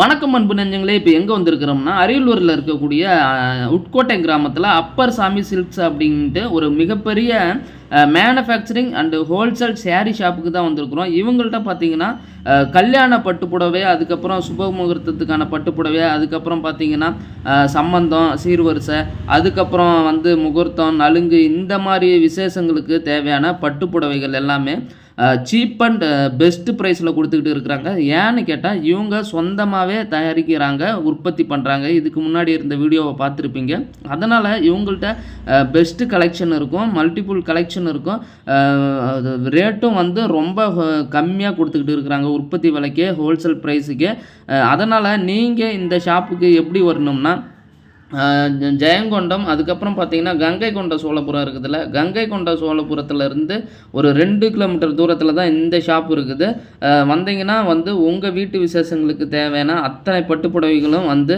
வணக்கம் அன்பு நெஞ்சங்களே இப்போ எங்கே வந்திருக்கிறோம்னா அரியலூரில் இருக்கக்கூடிய உட்கோட்டை கிராமத்தில் அப்பர் சாமி சில்க்ஸ் அப்படின்ட்டு ஒரு மிகப்பெரிய மேனுஃபேக்சரிங் அண்டு ஹோல்சேல் சேரீ ஷாப்புக்கு தான் வந்திருக்கிறோம். இவங்கள்ட்ட பார்த்தீங்கன்னா கல்யாண பட்டுப்புடவை அதுக்கப்புறம் சுப முகூர்த்தத்துக்கான பட்டுப்புடவை அதுக்கப்புறம் பார்த்தீங்கன்னா சம்பந்தம் சம்மந்தம் சீர்வரிசை அதுக்கப்புறம் வந்து முகூர்த்தம் நலுங்கு இந்த மாதிரி விசேஷங்களுக்கு தேவையான பட்டுப்புடவைகள் எல்லாமே சீப் அண்ட் பெஸ்ட்டு ப்ரைஸில் கொடுத்துக்கிட்டு இருக்கிறாங்க. ஏன்னு கேட்டால் இவங்க சொந்தமாகவே தயாரிக்கிறாங்க உற்பத்தி பண்ணுறாங்க இதுக்கு முன்னாடி இருந்த வீடியோவை பார்த்துருப்பீங்க. அதனால் இவங்கள்ட்ட பெஸ்ட்டு கலெக்ஷன் இருக்கும் மல்டிபிள் கலெக்ஷன் இருக்கும். ரேட்டும் வந்து ரொம்ப கம்மியாக கொடுத்துக்கிட்டு இருக்கிறாங்க உற்பத்தி விலைக்கே ஹோல்சேல் ப்ரைஸுக்கே அதனால் நீங்கள் இந்த ஷாப்புக்கு எப்படி வரணும்னா ஜெயங்கொண்டம் அதுக்கப்புறம் பார்த்தீங்கன்னா கங்கை கொண்ட சோழபுரம் இருக்குதுல்ல. கங்கை கொண்ட சோழபுரத்துல இருந்து ஒரு ரெண்டு கிலோமீட்டர் தூரத்தில் தான் இந்த ஷாப் இருக்குது. வந்தீங்கன்னா வந்து உங்கள் வீட்டு விசேஷங்களுக்கு தேவையான அத்தனை பட்டுப்புடவைகளும் வந்து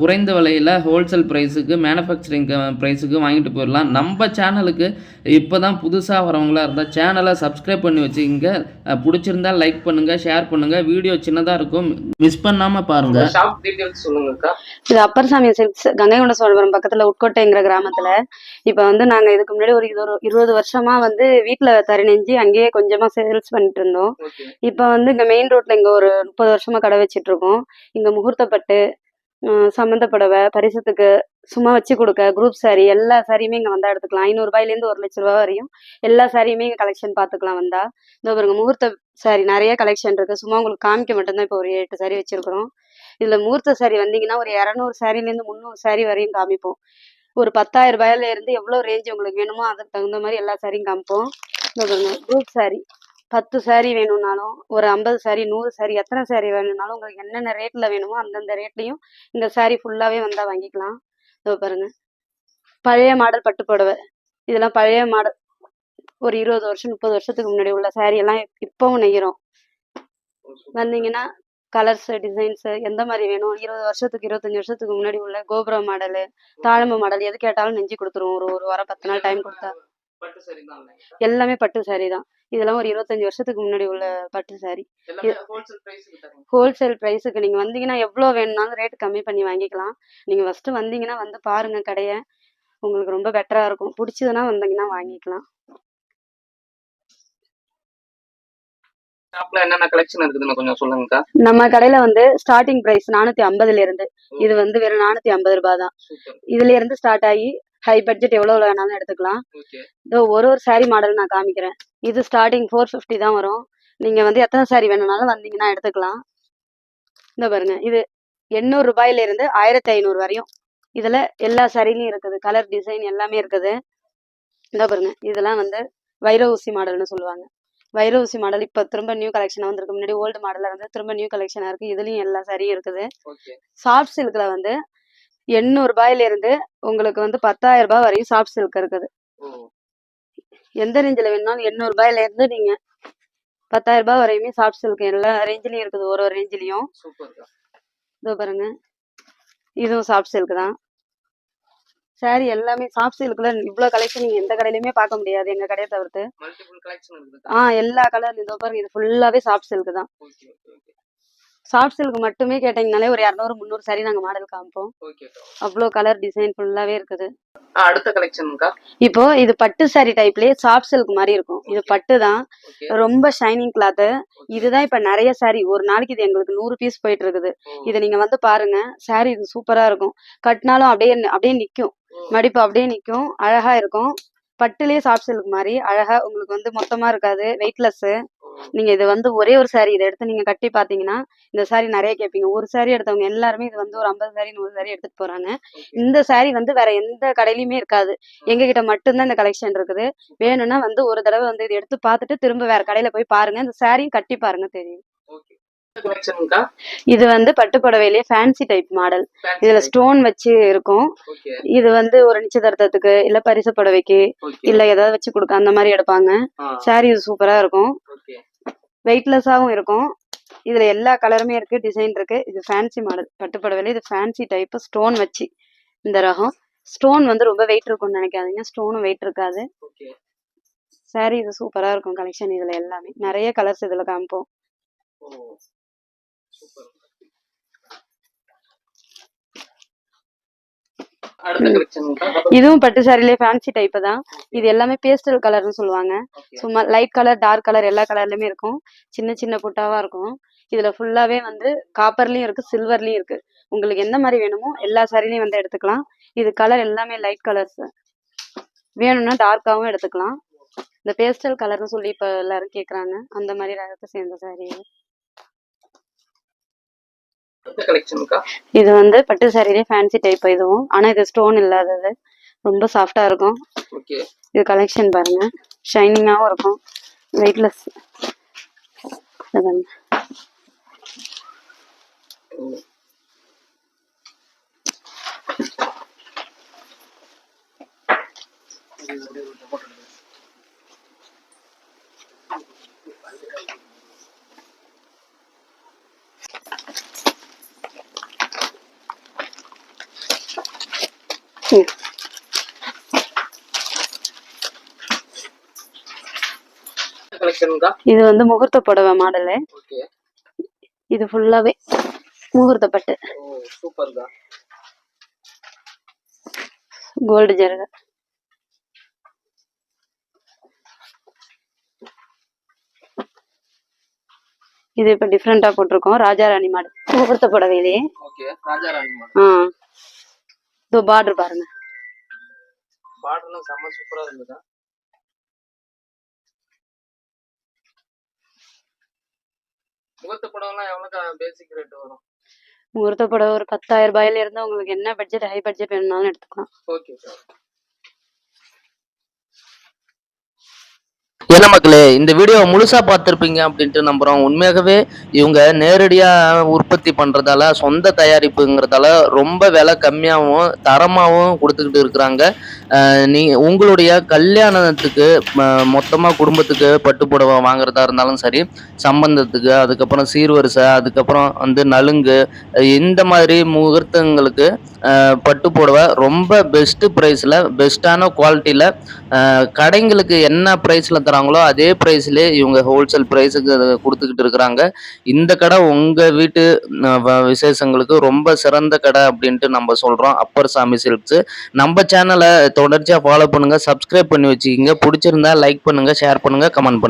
குறைந்த விலையில் ஹோல்சேல் ப்ரைஸுக்கு மேனுஃபேக்சரிங் ப்ரைஸுக்கு வாங்கிட்டு போயிடலாம். நம்ம சேனலுக்கு இப்போ தான் புதுசாக வரவங்களா இருந்தால் சேனலை சப்ஸ்கிரைப் பண்ணி வச்சுக்கிங்க பிடிச்சிருந்தா லைக் பண்ணுங்கள் ஷேர் பண்ணுங்கள் வீடியோ சின்னதாக இருக்கும். மிஸ் பண்ணாமல் பாருங்கள் ஷாப் டீடைல்ஸ் சொல்லுங்கக்கா இது அப்பர் சாமி சில்க்ஸ் கங்கை கொண்ட சோழபுரம் பக்கத்துல உட்கோட்டைங்கிற கிராமத்துல. இப்ப வந்து நாங்க இதுக்கு முன்னாடி ஒரு இருபது வருஷமா வந்து வீட்டுல தறி நெஞ்சு அங்கேயே கொஞ்சமா சேல்ஸ் பண்ணிட்டு இருந்தோம். இப்ப வந்து இங்க மெயின் ரோட்ல இங்க ஒரு முப்பது வருஷமா கடை வச்சிட்டு இருக்கோம். இங்க முகூர்த்தப்பட்டு ஹம், சம்மந்த புடவை பரிசத்துக்கு சும்மா வச்சு கொடுக்க குரூப் saree எல்லா சாரியுமே இங்க வந்தா எடுத்துக்கலாம். ஐநூறு ரூபாயில இருந்து ஒரு லட்ச ரூபாய் வரையும் எல்லா சாரியுமே இங்க கலெக்ஷன் பாத்துக்கலாம் வந்தா. இந்த பாருங்க முகூர்த்த saree நிறைய கலெக்ஷன் இருக்கு. சும்மா உங்களுக்கு காமிக்க மட்டும்தான் இப்போ ஒரு எட்டு saree வச்சிருக்கிறோம். இதுல முகூர்த்த சாரி வந்தீங்கன்னா ஒரு இரநூறு சாரில இருந்து முந்நூறு சாரி வரையும் காமிப்போம். ஒரு பத்தாயிரம் ரூபாயில இருந்து எவ்வளவு ரேஞ்ச் உங்களுக்கு வேணுமோ அதுக்கு தகுந்த மாதிரி எல்லா சாரியும் காமிப்போம். குரூப் சாரி பத்து சாரி வேணும்னாலும் ஒரு ஐம்பது சாரி நூறு சாரி எத்தனை சாரி வேணும்னாலும் உங்களுக்கு என்னென்ன ரேட்ல வேணுமோ அந்தந்த ரேட்லையும் இந்த சாரி ஃபுல்லாவே வந்தா வாங்கிக்கலாம். இதோ பாருங்க பழைய மாடல் பட்டு புடவை. இதெல்லாம் பழைய மாடல் ஒரு இருபது வருஷம் முப்பது வருஷத்துக்கு முன்னாடி உள்ள சாரி எல்லாம் இப்பவும் நெய்கிறோம். வந்தீங்கன்னா கலர்ஸ் டிசைன்ஸ் எந்த மாதிரி வேணும்? இருபது வருஷத்துக்கு இருபத்தஞ்சு வருஷத்துக்கு முன்னாடி உள்ள கோபுரம் மாடலு தாழம்பு மாடல் எது கேட்டாலும் நெஞ்சு கொடுத்துருவோம் ஒரு ஒரு வாரம் பத்து நாள் டைம் கொடுத்தா. சரி எல்லாமே பட்டு saree தான். இதெல்லாம் ஒரு இருபத்தஞ்சு வருஷத்துக்கு முன்னாடி உள்ள பட்டு தரீங்க ஹோல்சேல் ப்ரைஸுக்கு நீங்க வந்தீங்கன்னா எவ்வளோ வேணும்னாலும் ரேட் கம்மி பண்ணி வாங்கிக்கலாம். நீங்க ஃபர்ஸ்ட் வந்தீங்கன்னா வந்து பாருங்க கடைய. உங்களுக்கு ரொம்ப பெட்டரா இருக்கும். பிடிச்சதுன்னா வந்தீங்கன்னா வாங்கிக்கலாம். நம்ம கடையில வந்து ஸ்டார்டிங் பிரைஸ் நானூத்தி ஐம்பதுல இருந்து. இது வந்து வெறும் நானூத்தி ஐம்பது ரூபாய் தான். இதுல இருந்து ஸ்டார்ட் ஆகி ஹை பட்ஜெட் எவ்வளவு வேணாலும் எடுத்துக்கலாம். இதோ ஒரு ஒரு saree மாடல் நான் காமிக்கிறேன். இது ஸ்டார்டிங் ஃபோர் ஃபிஃப்டி தான் வரும். நீங்க வந்து எத்தனை saree வேணும்னாலும் வந்தீங்கன்னா எடுத்துக்கலாம். இந்த பாருங்க. இது எண்ணூறு ரூபாயில இருந்து ஆயிரத்தி ஐநூறு வரையும். இதுல எல்லா சாரிலையும் இருக்குது. கலர் டிசைன் எல்லாமே இருக்குது. இந்த பாருங்க. இதெல்லாம் வந்து வைர ஊசி மாடல்னு சொல்லுவாங்க. வைர ஊசி மாடல் இப்ப திரும்ப நியூ கலெக்ஷன் வந்திருக்கு. முன்னாடி ஓல்டு மாடல்ல வந்து திரும்ப நியூ கலெக்ஷனா இருக்கு. இதுலயும் எல்லா சாரியும் இருக்குது. சாஃப்ட் சில்க்ல வந்து எண்ணூறு ரூபாயில இருந்து உங்களுக்கு வந்து பத்தாயிரம் ரூபாய் வரையும் சாஃப்ட் சில்க் இருக்குது. எந்த ரேஞ்சில் வேணும்னாலும் எண்ணூறு ரூபாயில இருந்து நீங்க பத்தாயிரம் ரூபாய் வரையுமே சாஃப்ட் சில்க் எல்லா ரேஞ்சிலயும் இருக்குது. ஒரு ஒரு ரேஞ்சிலையும் இதோ பாருங்க. இதுவும் சாஃப்ட் சில்க் தான். சாரி எல்லாமே சாஃப்ட் சில்க்ல இவ்வளவு கலெக்ஷன் நீங்க எந்த கடையிலுமே பார்க்க முடியாது எங்க கடையை தவிர்த்து. ஆ எல்லா கலர் இதோ பாருங்க இது ஃபுல்லாவே சாஃப்ட் சில்க் தான். சாஃப்ட் சில்க் மட்டுமே கேட்டீங்கனாலே ஒரு இரநூறு முந்நூறு சாரி நாங்க மாடல் காமிப்போம். அவ்வளோ கலர் டிசைன் ஃபுல்லாவே இருக்குது. அடுத்த கலெக்ஷனுக்கா இப்போ இது பட்டு சாரி டைப்லயே சாஃப்ட் சில்க் மாதிரி இருக்கும். இது பட்டு தான். ரொம்ப ஷைனிங் கிளாத் இதுதான் இப்ப நிறைய சாரி ஒரு நாளைக்கு இது எங்களுக்கு நூறு பீஸ் போயிட்டு இருக்குது. இதை நீங்க வந்து பாருங்க. சாரி இது சூப்பரா இருக்கும். கட்டினாலும் அப்படியே அப்படியே நிக்கும். மடிப்பு அப்படியே நிக்கும். அழகா இருக்கும். பட்டுலயே சாஃப்ட் சில்க் மாதிரி. அழகா உங்களுக்கு வந்து மொத்தமா இருக்காது. வெயிட்லெஸ் நீங்க இது வந்து ஒரே ஒரு saree இதை எடுத்து நீங்க கட்டி பாத்தீங்கன்னா இந்த saree நிறைய கேட்பீங்க. ஒரு saree எடுத்தவங்க எல்லாருமே இது வந்து ஒரு ஐம்பது saree நூறு saree எடுத்துட்டு போறாங்க. இந்த saree வந்து வேற எந்த கடையிலயுமே இருக்காது. எங்க கிட்ட மட்டும்தான் இந்த கலெக்ஷன் இருக்குது. வேணும்னா வந்து ஒரு தடவை வந்து இதை எடுத்து பார்த்துட்டு திரும்ப வேற கடையில போய் பாருங்க. இந்த சாரியும் கட்டி பாருங்க தெரியும். இது வந்து பட்டு புடவையிலேயே ஃபேன்சி டைப் மாடல் இதுல ஸ்டோன் வச்சு இருக்கும். இது வந்து ஒரு நிச்சயதார்த்தத்துக்கு இல்ல பரிசு புடவைக்கு இல்ல ஏதாவது வச்சு கொடுக்க அந்த மாதிரி எடுப்பாங்க. சாரி இது சூப்பரா இருக்கும். ஓகே வெயிட்லெஸ்ஸாவும் இருக்கும். இதுல எல்லா கலருமே இருக்கு டிசைன் இருக்கு. இது ஃபேன்சி மாடல் பட்டு புடவையில இது ஃபேன்சி டைப் ஸ்டோன் வச்சு இந்த ரகம். ஸ்டோன் வந்து ரொம்ப வெயிட் இருக்கும்னு நினைக்காதீங்க. ஸ்டோனும் வெயிட் இருக்காது. சாரி இது சூப்பரா இருக்கும் கலெக்ஷன் இதுல எல்லாமே. நிறைய கலர்ஸ் இதுல காமிப்போம் ஓ சூப்பர் அடுத்த கலெக்ஷனுங்கக்கா இதுவும் பட்டு சாரிலே ஃபேன்சி டைப் தான். இது எல்லாமே பேஸ்டல் கலர்னு சொல்லுவாங்க. சும்மா லைட் கலர் டார்க் கலர் எல்லா கலர்லயுமே இருக்கும். சின்ன சின்ன புட்டாவா இருக்கும். இதுல ஃபுல்லாவே வந்து காப்பர்லயும் இருக்கு சில்வர்லயும் இருக்கு. உங்களுக்கு எந்த மாதிரி வேணுமோ எல்லா சாரிலையும் வந்து எடுத்துக்கலாம். இது கலர் எல்லாமே லைட் கலர்ஸ் வேணும்னா டார்க்காவும் எடுத்துக்கலாம். இந்த பேஸ்டல் கலர்னு சொல்லி இப்ப எல்லாரும் கேக்குறாங்க. அந்த மாதிரி ரகத்தை சேர்ந்த சாரி இது வந்து பட்டு சாரிலே ஃபேன்சி டைப் இதுவும். ஆனா இது ஸ்டோன் இல்லாதது. ரொம்ப சாஃப்டா இருக்கும். ஓகே இது கலெக்ஷன் பாருங்க. ஷைனிங்காகவும் இருக்கும். வெயிட்லெஸ் கலெக்ஷனுக்கா இது வந்து முகூர்த்த புடவை மாடலு. இது ஃபுல்லாவே முகூர்த்த பட்டு. கோல்டு ஜருக. இது இப்ப டிஃப்ரெண்டா போட்டிருக்கோம். ராஜா ராணி மாடல். முகூர்த்த புடவையிலேயே ஓகே ராஜாராணி மாடல். ஆ. இதோ பார்டர் பாருங்க. பார்டர்லாம் செம்ம சூப்பரா இருந்ததா. முகத்து படம்லாம் எவ்வளோக்கா பேசிக் ரேட் வரும்? முகூர்த்த புடவை ஒரு பத்தாயிரம் ரூபாயில இருந்து உங்களுக்கு என்ன பட்ஜெட் ஹை பட்ஜெட் வேணும்னாலும் எடுத்துக்கலாம். ஓகே சார் என்ன மக்களே இந்த வீடியோ முழுசாக பார்த்துருப்பீங்க அப்படின்ட்டு நம்புகிறோம் உண்மையாகவே இவங்க நேரடியாக உற்பத்தி பண்ணுறதால சொந்த தயாரிப்புங்கிறதால ரொம்ப விலை கம்மியாகவும் தரமாகவும் கொடுத்துக்கிட்டு இருக்கிறாங்க. நீ உங்களுடைய கல்யாணத்துக்கு ம- குடும்பத்துக்கு பட்டுப்புடவை வாங்குறதா இருந்தாலும் சரி சம்பந்தத்துக்கு அதுக்கப்புறம் சீர்வரிசை அதுக்கப்புறம் வந்து நலுங்கு இந்த மாதிரி முகூர்த்தங்களுக்கு பட்டு புடவை ரொம்ப பெஸ்ட்டு ப்ரைஸில் பெஸ்ட்டான குவாலிட்டியில் கடைங்களுக்கு என்ன ப்ரைஸில் தராங்களோ அதே ப்ரைஸ்லேயே இவங்க ஹோல்சேல் ப்ரைஸுக்கு கொடுத்துக்கிட்டு இருக்கிறாங்க. இந்த கடை உங்கள் வீட்டு வ- விசேஷங்களுக்கு ரொம்ப சிறந்த கடை அப்படின்ட்டு நம்ம சொல்கிறோம் அப்பர் சாமி சில்க்ஸு நம்ம சேனலை தொடர்ச்சியாக ஃபாலோ பண்ணுங்கள் சப்ஸ்கிரைப் பண்ணி வச்சுக்கிங்க. பிடிச்சிருந்தா லைக் பண்ணுங்கள் ஷேர் பண்ணுங்கள் கமெண்ட் பண்ணுங்கள்